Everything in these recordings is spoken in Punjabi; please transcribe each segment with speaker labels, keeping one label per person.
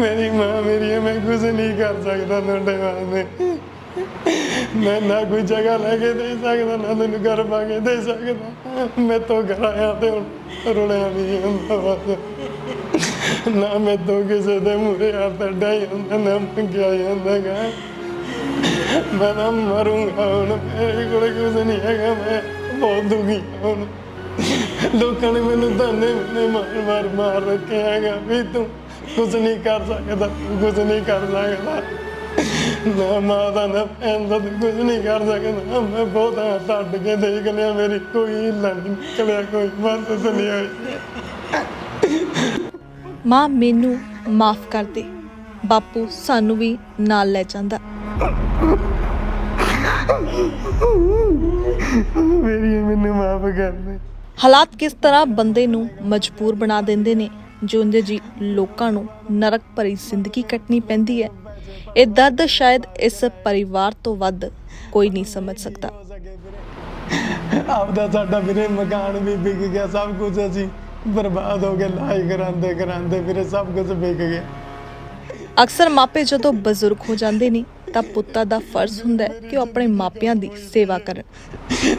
Speaker 1: ਮੇਰੀ ਮਾਂ ਮੇਰੀ ਹੈ, ਮੈਂ ਕੁਝ ਨਹੀਂ ਕਰ ਸਕਦਾ ਤੁਹਾਡੇ ਵਾਸਤੇ ਮੈਂ। ਨਾ ਕੋਈ ਜਗ੍ਹਾ ਲੈ ਕੇ ਦੇ ਸਕਦਾ ਨਾ ਤੈਨੂੰ ਘਰ ਪਾ ਕੇ ਦੇ ਸਕਦਾ। ਮੈਂ ਤੋਂ ਕਰਾਇਆ ਤੇ ਹੁਣ ਰੁਲਿਆ ਨਹੀਂ ਹੁੰਦਾ ਬਸ। ਨਾ ਮੈਂ ਤੋਂ ਕਿਸੇ ਦੇ ਮੂਹਰੇ ਹੱਥ ਅੱਡਾਈ ਹੁੰਦਾ ਨਾ ਮੰਗਿਆ ਜਾਂਦਾ ਗਾ। ਮੈਂ ਨਾ ਮਰੂੰਗਾ ਹੁਣ ਮੇਰੇ ਕੋਲ ਕੁਝ ਨਹੀਂ ਹੈਗਾ ਮੈਂ ਬਹੁਤ ਦੁਖੀ ਹਾਂ ਹੁਣ। ਲੋਕਾਂ ਨੇ ਮੈਨੂੰ ਧੰਨੇ ਮੈਨੇ ਮਾਰ ਮਾਰ ਮਾਰ ਰੱਖਿਆ ਹੈਗਾ ਵੀ ਤੂੰ ਕੁਝ ਨਹੀਂ ਕਰ ਸਕਦਾ ਕੁਝ ਨਹੀਂ ਕਰ ਸਕਦਾ। ਨਾ ਮਾਂ ਦਾ ਨਾ ਭੈਣ ਦਾ ਕੁਝ ਨਹੀਂ ਕਰ ਸਕਦਾ। ਮੈਂ ਬਹੁਤ ਅੱਡ ਕੇ ਦੇਖ ਲਿਆ ਮੇਰੀ ਕੋਈ ਨਹੀਂ ਨਿਕਲਿਆ ਕੋਈ ਮਦਦ ਨਹੀਂ ਹੋਈ।
Speaker 2: ਮਾਂ ਮੈਨੂੰ ਮਾਫ ਕਰ ਦੇ। ਬਾਪੂ ਸਾਨੂੰ ਵੀ ਨਾਲ ਲੈ ਜਾਂਦਾ।
Speaker 1: ਮੇਰੀ ਮੈਨੂੰ ਮਾਫ ਕਰ ਦੇ।
Speaker 2: ਹਾਲਾਤ ਕਿਸ ਤਰ੍ਹਾਂ ਬੰਦੇ ਨੂੰ ਮਜਬੂਰ ਬਣਾ ਦਿੰਦੇ ਨੇ ਜਿਉਂਦੇ ਜੀ ਲੋਕਾਂ ਨੂੰ ਨਰਕ ਭਰੀ ਜ਼ਿੰਦਗੀ ਕੱਟਣੀ ਪੈਂਦੀ ਹੈ। ਇਹ ਦਰਦ ਸ਼ਾਇਦ ਇਸ ਪਰਿਵਾਰ ਤੋਂ ਵੱਧ ਕੋਈ ਨਹੀਂ ਸਮਝ ਸਕਦਾ।
Speaker 1: ਆਪਦਾ ਸਾਡਾ ਵੀਰੇ ਮਕਾਨ ਵੀ ਵਿਕ ਗਿਆ ਸਭ ਕੁਝ ਅਸੀਂ ਬਰਬਾਦ ਹੋ ਗਏ ਲਾਈ ਕਰਾਂਦੇ ਕਰਾਂਦੇ ਵੀਰੇ ਸਭ ਕੁਝ ਵਿਕ ਗਿਆ।
Speaker 2: ਅਕਸਰ ਮਾਪੇ ਜਦੋਂ ਬਜ਼ੁਰਗ ਹੋ ਜਾਂਦੇ ਨੇ ਤਾਂ ਪੁੱਤਾਂ ਦਾ ਫਰਜ਼ ਹੁੰਦਾ ਹੈ ਕਿ ਉਹ ਆਪਣੇ ਮਾਪਿਆਂ ਦੀ ਸੇਵਾ ਕਰਨ।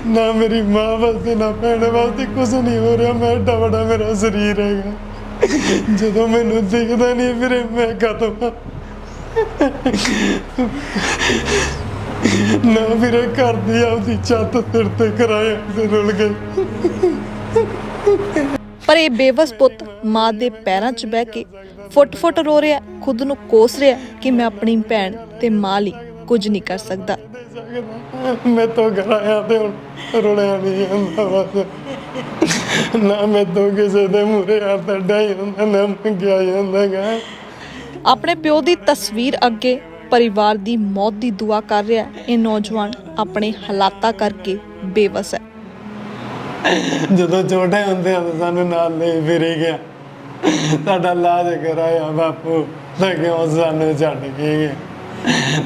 Speaker 1: ਨਾ ਮੇਰੀ ਮਾਂ ਵਾਸਤੇ ਨਾ ਭੈਣ ਵਾਸਤੇ ਕੁਝ ਨਹੀਂ ਹੋ ਰਿਹਾ ਮੈਂ ਏਡਾ ਵੱਡਾ ਮੇਰਾ ਸਰੀਰ ਹੈਗਾ। ਜਦੋਂ ਮੈਨੂੰ ਦਿਖਦਾ ਨਹੀਂ ਵੀਰੇ ਮੈਂ ਖਤਮ। ਨਾ ਵੀਰੇ ਘਰ ਦੀ ਆਪਦੀ ਛੱਤ ਸਿਰ ਤੇ ਕਰਾਇਆ ਤੇ ਰੁਲ ਗਈ।
Speaker 2: ਪਰ ਇਹ ਬੇਵਸ ਪੁੱਤ ਮਾਂ ਦੇ ਪੈਰਾਂ 'ਚ ਬਹਿ ਕੇ ਫੁੱਟ-ਫੁੱਟ ਰੋ ਰਿਹਾ ਖੁਦ ਨੂੰ ਕੋਸ ਰਿਹਾ ਕਿ ਮੈਂ ਆਪਣੀ ਭੈਣ ਤੇ ਮਾਂ ਲਈ ਕੁਝ ਨਹੀਂ ਕਰ ਸਕਦਾ।
Speaker 1: ਮੈਂ ਤੋਂ ਕਰਾਇਆ ਤੇ ਹੁਣ ਰੁਲਿਆ ਨਹੀਂ ਜਾਂਦਾ ਬਸ। ਨਾ ਮੈਂ ਤੋਂ ਕਿਸੇ ਦੇ ਮੂਹਰੇ ਹੱਥ ਅੱਡਾਈ ਹੁੰਦਾ ਨਾ ਮੰਗਿਆ ਜਾਂਦਾ ਗਾ।
Speaker 2: ਆਪਣੇ ਪਿਓ ਦੀ ਤਸਵੀਰ ਅੱਗੇ ਪਰਿਵਾਰ ਦੀ ਮੌਤ ਦੀ ਦੁਆ ਕਰ ਰਿਹਾ ਇਹ ਨੌਜਵਾਨ ਆਪਣੇ ਹਾਲਾਤਾਂ ਕਰਕੇ ਬੇਵਸ ਹੈ।
Speaker 1: ਜਦੋਂ ਛੋਟੇ ਹੁੰਦੇ ਆ ਤਾਂ ਸਾਨੂੰ ਨਾਲ ਲੈ ਫਿਰੇ ਗਿਆ। ਸਾਡਾ ਇਲਾਜ ਕਰਾਇਆ ਬਾਪੂ ਤਾਂ ਕਿਉਂ ਸਾਨੂੰ ਛੱਡ ਕੇ ਗਿਆ?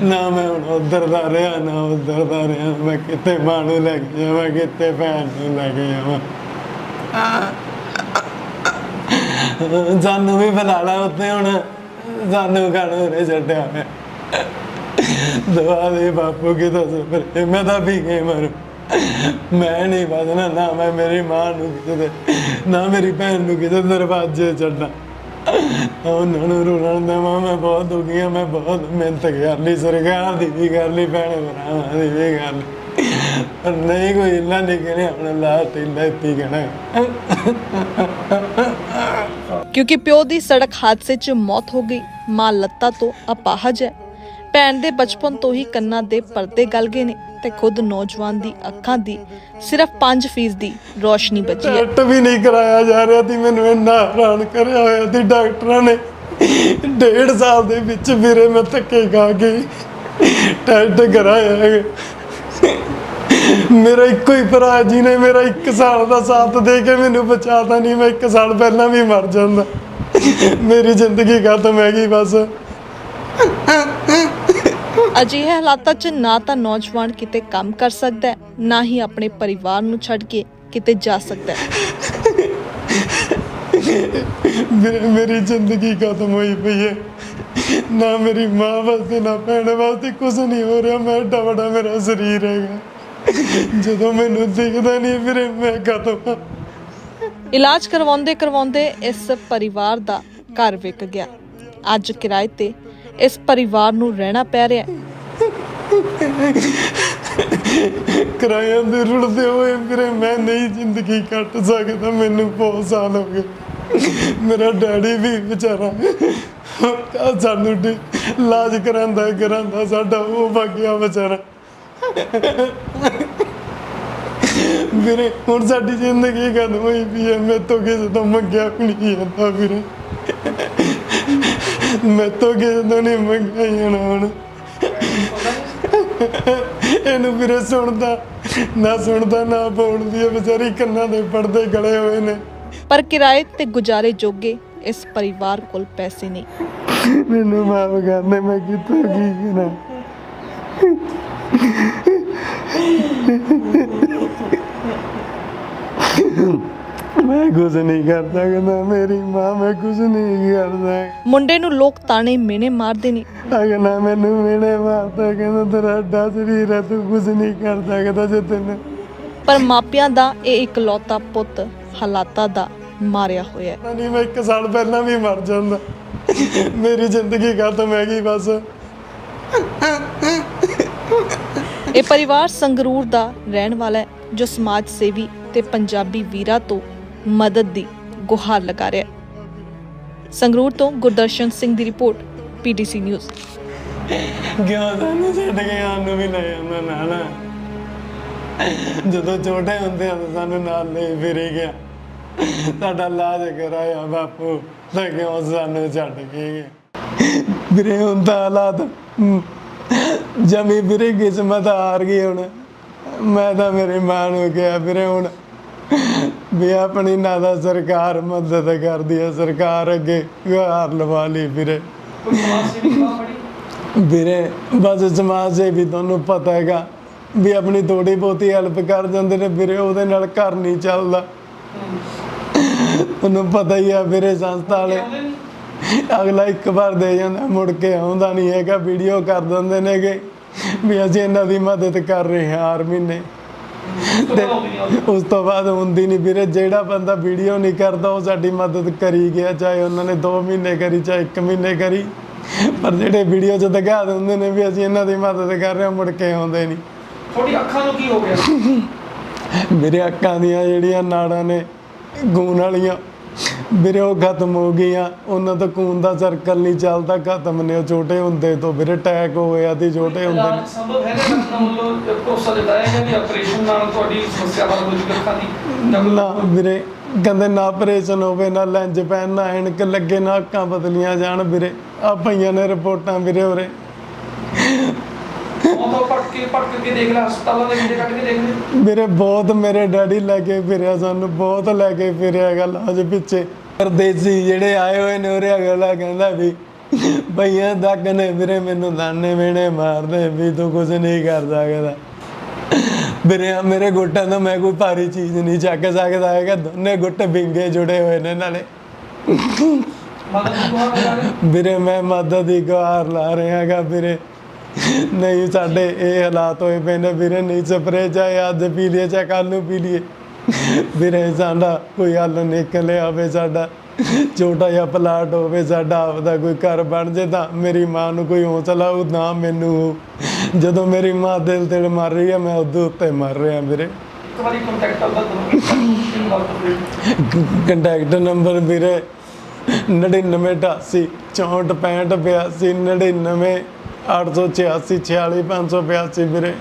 Speaker 1: ਨਾ ਮੈਂ ਹੁਣ ਉਧਰ ਦਾ ਰਿਹਾ ਨਾ ਉਧਰ ਦਾ ਰਿਹਾ। ਮੈਂ ਕਿਤੇ ਮਾਂ ਨੂੰ ਲੈ ਕੇ ਜਾਵਾਂ ਕਿਤੇ ਭੈਣ ਨੂੰ ਲੈ ਕੇ ਜਾਵਾਂ? ਸਾਨੂੰ ਵੀ ਬੁਲਾ ਉੱਤੇ ਹੁਣ। ਸਾਨੂੰ ਕਾਹਨੂੰ ਰੇ ਛੱਡਿਆ ਮੈਂ ਦਵਾ ਦੇ ਬਾਪੂ ਕੀ ਦੱਸ ਪਰ ਮੈਂ ਤਾਂ ਵੀ ਗਈ ਮਰ। ਮੈਂ ਨਹੀਂ ਬਦਨਾ ਨਾ ਮੈਂ ਮੇਰੀ ਮਾਂ ਨੂੰ ਕਿਤੇ, ਨਾ ਮੇਰੀ ਭੈਣ ਨੂੰ ਕਿਤੇ ਦਰਵਾਜ਼ੇ ਛੱਡਾਂ। ਉਹਨਾਂ ਨੂੰ ਰੋਣ ਦਾ ਮੈਂ ਬਹੁਤ ਦੁਖੀ ਹਾਂ ਮੈਂ ਬਹੁਤ ਮਿਹਨਤ ਕਰ ਲਈ, ਸਰਕਾਰ ਦੀ ਵੀ ਕਰ ਲਈ, ਭੈਣ ਭਰਾਵਾਂ ਦੀ ਵੀ ਕਰ ਲਈ। ਨਹੀਂ ਕੋਈ ਇੱਲਾ ਨਿਕਲਿਆ ਹੁਣ ਲਾਟ ਲੈਤੀ ਕਹਣਾ
Speaker 2: ਕਿਉਂਕਿ ਪਿਓ ਦੀ ਸੜਕ ਹਾਦਸੇ 'ਚ ਮੌਤ ਹੋ ਗਈ। ਮਾਂ ਲੱਤਾਂ ਤੋਂ ਅਪਾਹਜ ਹੈ। ਭੈਣ ਦੇ ਬਚਪਨ ਤੋਂ ਹੀ ਕੰਨਾਂ ਦੇ ਪਰਦੇ ਗਲ ਗਏ ਨੇ ਤੇ ਖੁਦ ਨੌਜਵਾਨ ਦੀ ਅੱਖਾਂ ਦੀ ਸਿਰਫ 5% ਦੀ ਰੋਸ਼ਨੀ ਬਚੀ ਹੈ।
Speaker 1: ਟੈਸਟ ਵੀ ਨਹੀਂ ਕਰਾਇਆ ਜਾ ਰਿਹਾ ਸੀ ਮੈਨੂੰ ਇੰਨਾ ਹੈਰਾਨ ਕਰਿਆ ਹੋਇਆ ਸੀ ਡਾਕਟਰਾਂ ਨੇ। ਡੇਢ ਸਾਲ ਦੇ ਵਿੱਚ ਵੀਰੇ ਮੈਂ ਧੱਕੇ ਖਾ ਕੇ ਟੈਸਟ ਕਰਾਇਆ। ਮੇਰਾ ਇੱਕੋ ਹੀ ਭਰਾ ਜੀ ਨੇ ਮੇਰਾ 1 ਸਾਲ ਦਾ ਸਾਥ ਦੇ ਕੇ ਮੈਨੂੰ ਬਚਾਤਾ ਨਹੀਂ ਮੈਂ 1 ਸਾਲ ਪਹਿਲਾਂ ਵੀ ਮਰ ਜਾਂਦਾ। ਮੇਰੀ ਜ਼ਿੰਦਗੀ ਖਤਮ ਹੈਗੀ ਬਸ।
Speaker 2: ਅਜਿਹੇ ਹਾਲਾਤਾਂ 'ਚ ਨਾ ਤਾਂ ਨੌਜਵਾਨ ਕਿਤੇ ਕੰਮ ਕਰ ਸਕਦਾ ਹੈ ਨਾ ਹੀ ਆਪਣੇ ਪਰਿਵਾਰ ਨੂੰ ਛੱਡ ਕੇ ਕਿਤੇ ਜਾ ਸਕਦਾ ਹੈ।
Speaker 1: ਮੇਰੇ ਮੇਰੀ ਜ਼ਿੰਦਗੀ ਖਤਮ ਹੋਈ ਪਈ ਹੈ। ਨਾ ਮੇਰੀ ਮਾਂ ਵਾਸਤੇ ਨਾ ਭੈਣ ਵਾਸਤੇ ਕੁਝ ਨਹੀਂ ਹੋ ਰਿਹਾ ਮੈਂ ਏਡਾ ਵੱਡਾ ਮੇਰਾ ਸਰੀਰ ਹੈਗਾ। ਜਦੋਂ ਮੈਨੂੰ ਦਿਖਦਾ ਨਹੀਂ ਵੀਰੇ ਮੈਂ ਖਤਮ ਹਾਂ।
Speaker 2: ਇਲਾਜ ਕਰਵਾਉਂਦੇ ਕਰਵਾਉਂਦੇ ਇਸ ਪਰਿਵਾਰ ਦਾ ਘਰ ਵਿਕ ਗਿਆ। ਅੱਜ ਕਿਰਾਏ ਤੇ ਇਸ ਪਰਿਵਾਰ ਨੂੰ ਰਹਿਣਾ ਪੈ ਰਿਹਾ ਹੈ।
Speaker 1: ਕਿਰਾਇਆਂ ਦੇ ਰੁਲਦੇ ਹੋਏ ਵੀਰੇ ਮੈਂ ਨਹੀਂ ਜ਼ਿੰਦਗੀ ਕੱਟ ਸਕਦਾ ਮੈਨੂੰ ਬਹੁਤ ਸਾਲ ਹੋ ਗਏ। ਮੇਰਾ ਡੈਡੀ ਵੀ ਵਿਚਾਰਾ ਸਾਨੂੰ ਇਲਾਜ ਕਰਾਂਦਾ ਕਰਾਂਦਾ ਸਾਡਾ ਉਹ ਵਗਿਆ ਵਿਚਾਰਾ। ਵੀਰੇ ਹੁਣ ਸਾਡੀ ਜ਼ਿੰਦਗੀ ਖਤਮ ਹੋਈ ਵੀ ਹੈ। ਮੈਂ ਤੋਂ ਕਿਸੇ ਤੋਂ ਮੰਗਿਆ ਵੀ ਨਹੀਂ ਜਾਂਦਾ ਵੀਰੇ। ਮੈਂ ਤੋਂ ਕਿਸੇ ਤੋਂ ਨਹੀਂ ਮੰਗਿਆ ਜਾਣਾ ਹੁਣ ਇਹਨੂੰ ਵੀਰੇ ਸੁਣਦਾ ਨਾ ਸੁਣਦਾ ਨਾ ਬੋਲਦੀ ਹੈ। ਵਿਚਾਰੀ ਕੰਨਾਂ ਦੇ ਪਰਦੇ ਗਲੇ ਹੋਏ ਨੇ।
Speaker 2: ਪਰ ਕਿਰਾਏ ਤੇ ਗੁਜ਼ਾਰੇ ਜੋਗੇ ਇਸ ਪਰਿਵਾਰ ਕੋਲ ਪੈਸੇ ਨਹੀਂ।
Speaker 1: ਮੈਨੂੰ ਮਾਫ ਕਰ ਦੇ ਮੈਂ ਕਿੱਥੋਂ ਕੀ ਕਰਾਂ? ਮੈਂ ਕੁਝ ਨਹੀਂ ਕਰ ਸਕਦਾ ਮੇਰੀ ਮਾਂ ਮੈਂ ਕੁਝ ਨਹੀਂ ਕਰਦਾ।
Speaker 2: ਮੁੰਡੇ ਨੂੰ ਲੋਕ ਤਾਣੇ ਮਿਹਣੇ ਮਾਰਦੇ ਨੇ।
Speaker 1: ਅਗਨਾ ਮੈਨੂੰ ਮੇਰੇ ਮਾਰਦਾ ਕਹਿੰਦਾ ਤੇਰਾ ਅੱਡਾ ਸਰੀਰ ਹੈ ਤੂੰ ਕੁਝ ਨਹੀਂ ਕਰ ਸਕਦਾ ਜੇ ਤੈਨੂੰ
Speaker 2: ਪਰ ਮਾਪਿਆਂ ਦਾ ਇਹ ਇਕਲੌਤਾ ਪੁੱਤ ਹਾਲਾਤਾਂ ਦਾ ਮਾਰਿਆ ਹੋਇਆ ਹੈ।
Speaker 1: ਨਹੀਂ ਮੈਂ ਇੱਕ ਸਾਲ ਪਹਿਲਾਂ ਵੀ ਮਰ ਜਾਂਦਾ। ਮੇਰੀ ਜ਼ਿੰਦਗੀ ਖਤਮ ਹੈਗੀ ਬਸ।
Speaker 2: ਇਹ ਪਰਿਵਾਰ ਸੰਗਰੂਰ ਦਾ ਰਹਿਣ ਵਾਲਾ ਹੈ, ਜੋ ਸਮਾਜ ਸੇਵੀ ਤੇ ਪੰਜਾਬੀ ਵੀਰਾਂ ਤੋਂ ਮਦਦ ਦੀ ਗੁਹਾਰ ਲਗਾ ਰਿਹਾ ਹੈ। ਸੰਗਰੂਰ ਤੋਂ ਗੁਰਦਰਸ਼ਨ ਸਿੰਘ ਦੀ ਰਿਪੋਰਟ, ਪੀਟੀਸੀ ਨਿਊਜ਼।
Speaker 1: ਕਿਉਂ ਸਾਨੂੰ ਛੱਡ ਕੇ ਆਉਣ ਵੀ ਲੈ ਜਾਂਦਾ ਨਾਲ। ਜਦੋਂ ਛੋਟੇ ਹੁੰਦੇ ਆ ਸਾਨੂੰ ਨਾਲ ਲੈ ਫਿਰੇ ਗਿਆ। ਸਾਡਾ ਲਾਜ ਕਰਾਇਆ ਬਾਪੂ, ਤਾਂ ਕਿਉਂ ਸਾਨੂੰ ਛੱਡ ਕੇ ਵੀਰੇ, ਹੁਣ ਹਾਲਾਤ ਜਮੀ ਵੀਰੇ ਕਿਸਮਤ ਹਾਰ ਗਈ ਹੁਣ। ਮੈਂ ਤਾਂ ਮੇਰੀ ਮਾਂ ਨੂੰ ਕਿਹਾ, ਵੀਰੇ ਹੁਣ ਵੀ ਆਪਣੀ ਨਾ ਦਾ ਸਰਕਾਰ ਮਦਦ ਕਰਦੀ ਹੈ ਸਰਕਾਰ ਅੱਗੇ ਗੁਹਾਰ ਲਵਾ ਲਈ ਵੀਰੇ। ਵੀਰੇ, ਬਸ ਸਮਾਜ ਸੇ ਵੀ ਤੁਹਾਨੂੰ ਪਤਾ ਹੈਗਾ ਵੀ ਆਪਣੀ ਥੋੜੀ ਬਹੁਤੀ ਹੈਲਪ ਕਰ ਜਾਂਦੇ ਨੇ ਵੀਰੇ, ਉਹਦੇ ਨਾਲ ਘਰ ਨਹੀਂ ਚੱਲਦਾ। ਤੁਹਾਨੂੰ ਪਤਾ ਹੀ ਆ ਵੀਰੇ ਸੰਸਥਾ ਵਾਲੇ। ਅਗਲਾ ਇੱਕ ਵਾਰ ਦੇ ਜਾਂਦਾ ਮੁੜ ਕੇ ਆਉਂਦਾ ਨਹੀਂ ਹੈਗਾ ਵੀਡੀਓ ਕਰ ਦਿੰਦੇ ਨੇਗੇ ਵੀ ਅਸੀਂ ਇਹਨਾਂ ਦੀ ਮਦਦ ਕਰ ਰਹੇ ਹਾਂ ਹਰ ਮਹੀਨੇ ਤੇ ਉਸ ਤੋਂ ਬਾਅਦ ਹੁੰਦੀ ਨਹੀਂ ਵੀਰੇ ਜਿਹੜਾ ਬੰਦਾ ਵੀਡੀਓ ਨਹੀਂ ਕਰਦਾ ਉਹ ਸਾਡੀ ਮਦਦ ਕਰੀ ਗਿਆ ਚਾਹੇ ਉਹਨਾਂ ਨੇ 2 ਮਹੀਨੇ ਕਰੀ ਚਾਹੇ 1 ਮਹੀਨੇ ਕਰੀ। ਪਰ ਜਿਹੜੇ ਵੀਡੀਓ 'ਚ ਦਿਖਾ ਦਿੰਦੇ ਨੇ ਵੀ ਅਸੀਂ ਇਹਨਾਂ ਦੀ ਮਦਦ ਕਰ ਰਹੇ ਹਾਂ ਮੁੜ ਕੇ ਆਉਂਦੇ ਨਹੀਂ।
Speaker 3: ਤੁਹਾਡੀ ਅੱਖਾਂ ਨੂੰ ਕੀ ਹੋ ਗਿਆ?
Speaker 1: ਮੇਰੇ ਅੱਖਾਂ ਦੀਆਂ ਜਿਹੜੀਆਂ ਨਾੜਾਂ ਨੇ ਗੂਣ ਵਾਲੀਆਂ ਵੀਰੇ ਉਹ ਖਤਮ ਹੋ ਗਈਆਂ ਉਹਨਾਂ ਤੋਂ ਖੂਨ ਦਾ ਸਰਕਲ ਨਹੀਂ ਚੱਲਦਾ ਖਤਮ ਨੇ ਉਹ ਛੋਟੇ ਹੁੰਦੇ ਤੋਂ ਵੀਰੇ ਅਟੈਕ ਹੋਇਆ ਤੇ ਛੋਟੇ ਹੁੰਦੇ ਨੇ
Speaker 3: ਸੰਭਵ ਹੈਗਾ ਡਾਕਟਰਾਂ ਵੱਲੋਂ ਭਰੋਸਾ ਦਿੱਤਾ ਹੈ ਕਿ ਆਪਰੇਸ਼ਨ ਨਾਲ ਤੁਹਾਡੀ ਸਮੱਸਿਆ ਹੱਲ ਹੋ ਜੂਗੀ ਅੱਖਾਂ ਦੀ? ਜਾਂ ਕੋਈ-
Speaker 1: ਨਾ ਵੀਰੇ ਕਹਿੰਦੇ ਨਾ ਆਪਰੇਸ਼ਨ ਹੋਵੇ ਨਾ ਲੈਂਜ ਪੈਣ ਨਾ ਐਨਕ ਲੱਗੇ ਨਾ ਅੱਖਾਂ ਬਦਲੀਆਂ ਜਾਣ ਵੀਰੇ। ਆ ਪਈਆਂ ਨੇ ਰਿਪੋਰਟਾਂ ਵੀਰੇ ਉਰੇ।
Speaker 3: ਉਹ ਤਾਂ ਪੜਕ ਕੇ ਪੜਕ ਕੇ ਦੇਖ ਲੈ ਹਸਪਤਾਲਾਂ ਦੇ ਵੀਡੀਓ ਕੱਢ ਕੇ ਦੇਖ ਲੈ।
Speaker 1: ਮੇਰੇ ਬਹੁਤ ਮੇਰੇ ਡੈਡੀ ਲੈ ਕੇ ਫਿਰਿਆ ਸਾਨੂੰ ਬਹੁਤ ਲੈ ਕੇ ਫਿਰਿਆ ਗੱਲ ਅੱਜ ਪਿੱਛੇ। ਪਰਦੇਸੀ ਜਿਹੜੇ ਆਏ ਹੋਏ ਨੇ ਉਰੇ ਅਗਲਾ ਕਹਿੰਦਾ ਵੀ ਭਈਆ ਦੱਗ ਨੇ ਵੀਰੇ ਮੈਨੂੰ ਦਾਨੇ ਮੇਣੇ ਮਾਰਦੇ ਵੀ ਤੂੰ ਕੁਝ ਨਹੀਂ ਕਰ ਸਕਦਾ। ਵੀਰੇ ਮੇਰੇ ਗੁੱਟਾਂ ਤੋਂ ਮੈਂ ਕੋਈ ਭਾਰੀ ਚੀਜ਼ ਨਹੀਂ ਚੱਕ ਸਕਦਾ ਹੈਗਾ ਦੋਨੇ ਗੁੱਟ ਵਿੰਗੇ ਜੁੜੇ ਹੋਏ ਨੇ ਨਾਲੇ।
Speaker 3: ਮਦਦ
Speaker 1: ਵੀਰੇ ਮੈਂ ਮਦਦ ਦੀ ਗੁਹਾਰ ਲਾ ਰਿਹਾ ਹੈਗਾ ਵੀਰੇ। ਨਹੀਂ ਸਾਡੇ ਇਹ ਹਾਲਾਤ ਹੋਏ ਪਏ ਨੇ। ਵੀਰੇ ਨਹੀਂ ਸਪਰੇ ਚਾਹੇ ਅੱਜ ਪੀ ਲਈਏ ਚਾਹੇ ਕੱਲ ਨੂੰ ਪੀ ਲਈਏ। ਵੀਰੇ ਸਾਡਾ ਕੋਈ ਹੱਲ ਨਿਕਲ ਆਵੇ ਸਾਡਾ। ਛੋਟਾ ਜਿਹਾ ਪਲਾਟ ਹੋਵੇ ਸਾਡਾ ਆਪਦਾ ਕੋਈ ਘਰ ਬਣ ਜੇ ਤਾਂ ਮੇਰੀ ਮਾਂ ਨੂੰ ਕੋਈ ਹੌਸਲਾ ਉਹ ਨਾ ਮੈਨੂੰ। ਜਦੋਂ ਮੇਰੀ ਮਾਂ ਦਿਲ ਤੇ ਮਰ ਰਹੀ ਹੈ ਮੈਂ ਉਹਦੇ ਉੱਤੇ ਮਰ ਰਿਹਾ ਵੀਰੇ।
Speaker 3: ਕੰਟੈਕਟ ਤੋਂ
Speaker 1: ਕੰਟੈਕਟ ਨੰਬਰ ਵੀਰੇ 9988 64 65 82 99 886 46 582 ਵੀਰੇ।